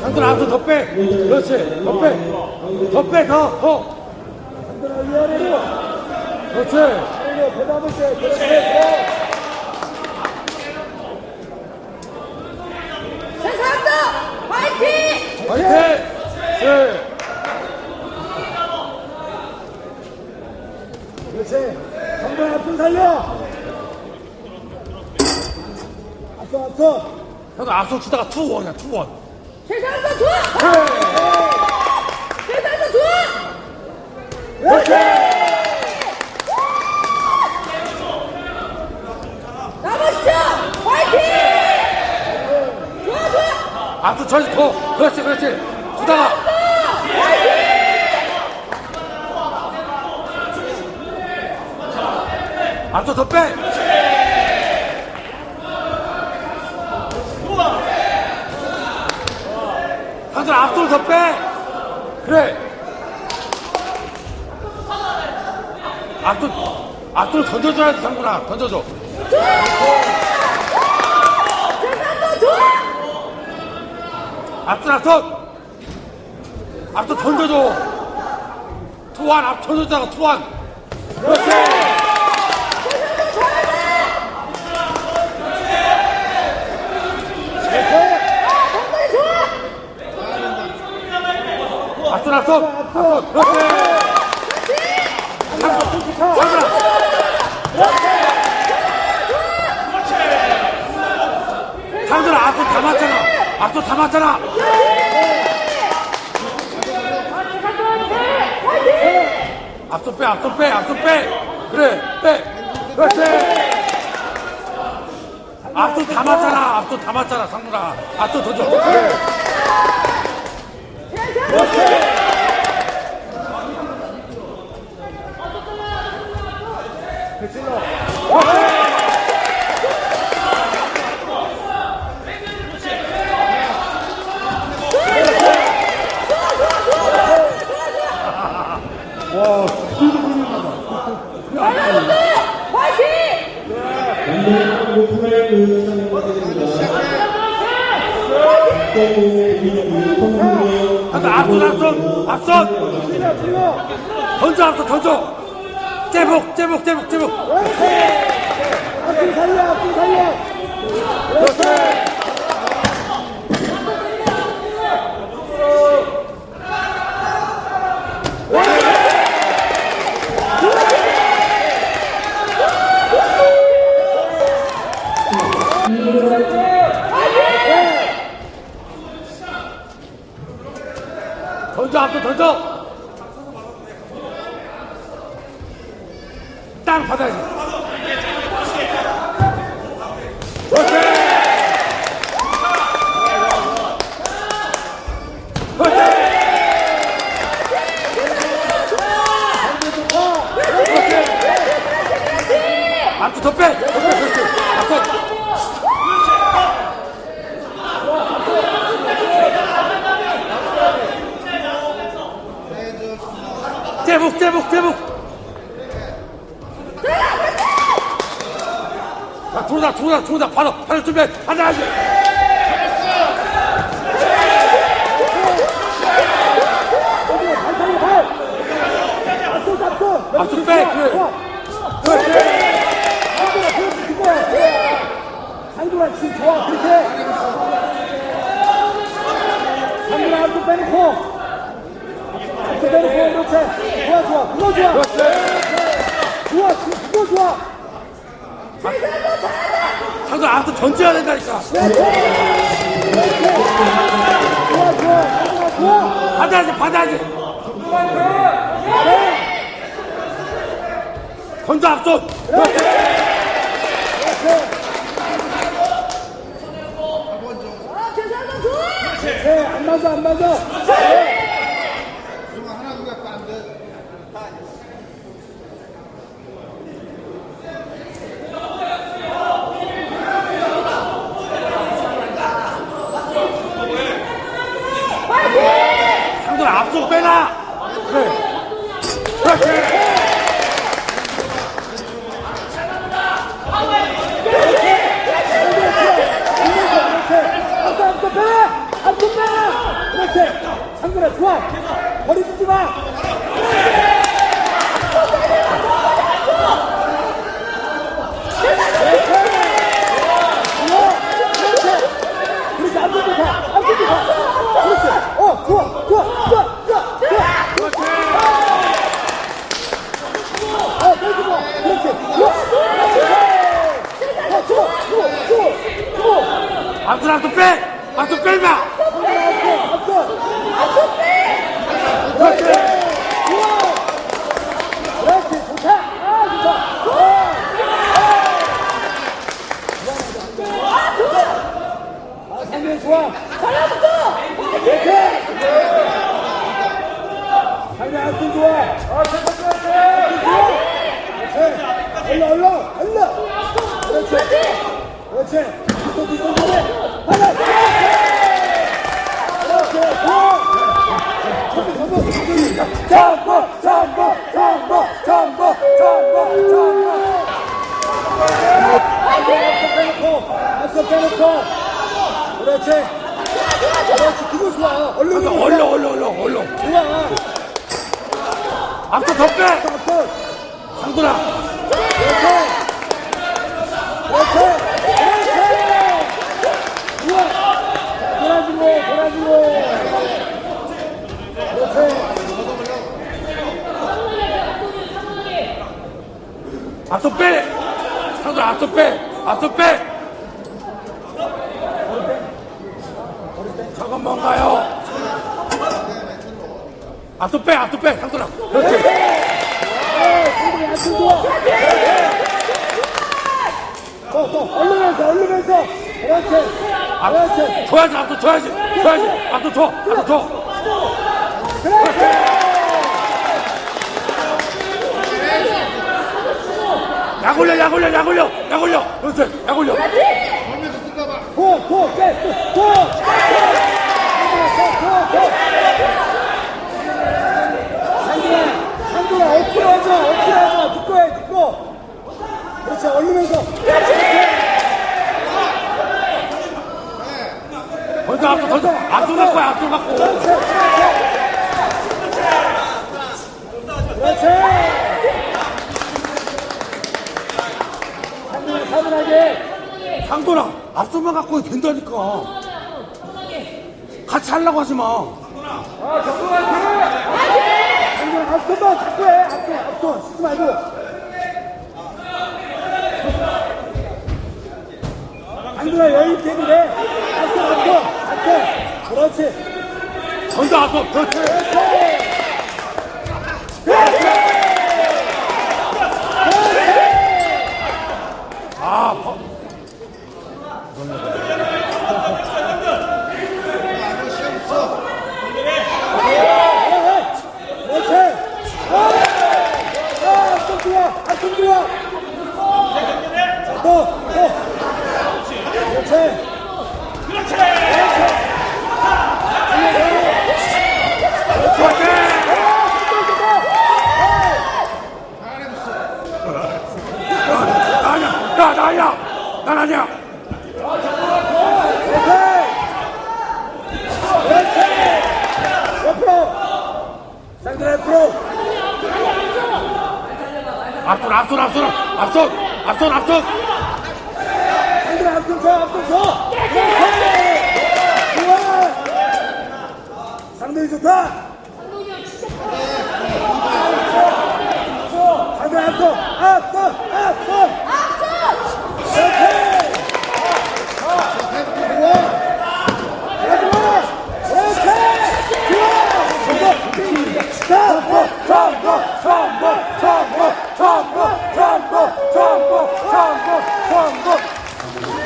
상들 앞서 더 빼. 그렇지. 더 빼. 더 빼. 더. 더. 그렇지. 세상도 화이팅! 화이팅! 네. 그렇지. 살려. 앞서 앞서. 형들 앞서 치다가 투원이야 투원. 세상도 좋아! 세상도 좋아! 남으시죠! 화이팅! 좋아 좋아! 앞서 더. 그렇지 그렇지. 치다가 앞서 더 빼. 형들 앞서 더 빼. 그래. 앞도 앞도 던져줘야지 상구나 던져줘. 앞선 앞선 앞선 던져줘 투한 앞 던져줘 투한 그렇지 정말 좋아! 앞선 앞선. 앞선. 그렇지. 상구나 상구나 앞선 다 맞잖아. 앞선 다 맞잖아. 앞선 빼 앞선 빼 앞선 빼. 그래 빼. 그렇지. 앞선 다 맞잖아. 앞선 다 맞잖아 상구나 앞선 던져 그래 화이팅! 하나 앞선 앞선 앞선 던져 앞선 던져 제복 제복 제복 제복 앞선 살려 앞선 살려. 던져 앞선 던져 땅 받아야지. 제복 제복 제복 자 들어오자 들어오자 들어오자 바로 바로 준비 하나 하지 앞선. 앞선 빼 그래 그렇지. 상도가 지금 좋아 그렇게. 상도가 앞선 빼놓고. 앞선 빼놓고 그렇지. 좋아 좋아 그거 좋아. 그렇지 좋아 지금 그거 좋아. 상도 앞서 던져야 된다니까. 받아야지 받아야지 던져 아! 네, 안 맞아, 안 맞아. 상도 앞선 빼라 그래 그 박수 끌마! 박수! 박수 빼! 그렇지! 그렇지! 좋다! 아, 좋다! 아, 좋아! 아, 상대 좋아! 잘라붙어! 이렇게! 상대 아웃도 좋아! 아, 좋다, 좋아! 좋아! 얼른, 얼른! 얼른! 그렇지! 그렇지! 그렇지! 그렇지! 그렇지! 그렇지! 그렇지 그렇지 그거 좋아 얼른 얼른 얼른 얼른 그렇지 좋아 돌아주고 돌아주고 그렇지 앞선 빼 상돌아 앞선 빼 앞선 빼 저건 뭔가요? 앞선 빼 앞선 빼 상돌아 그렇지. 좋아 또또 얼르면서 얼르면서. 그렇지. 그렇지. 줘야지 앞선 줘야지. 줘야지. 앞선 줘 앞선 줘. 그렇지 약 올려 약 올려 약 올려 약 올려 그렇지 약 올려 고, 고! 한두라, 한두라, 어필 하자, 어필 하자, 듣고 해, 듣고. 그렇지, 얼르면서. 던져 앞선 던져 앞선 갖고 와, 앞선 갖고 편하게 강도라 앞손만 갖고 된다니까. 같이 하려고 하지 마. 아, 정도가 돼! 앞손만 자꾸 해! 앞손, 앞손, 쓰지 말고 강도라 여유 있게 앞손, 앞손, 앞손 그렇지. 전다 앞손, 그렇지. 그렇지. 앞손 앞손 앞손 앞손 앞손 앞손 형들 앞손 쳐 앞손 쳐 좋아 상대이 좋다. 상대 앞손 앞손 앞손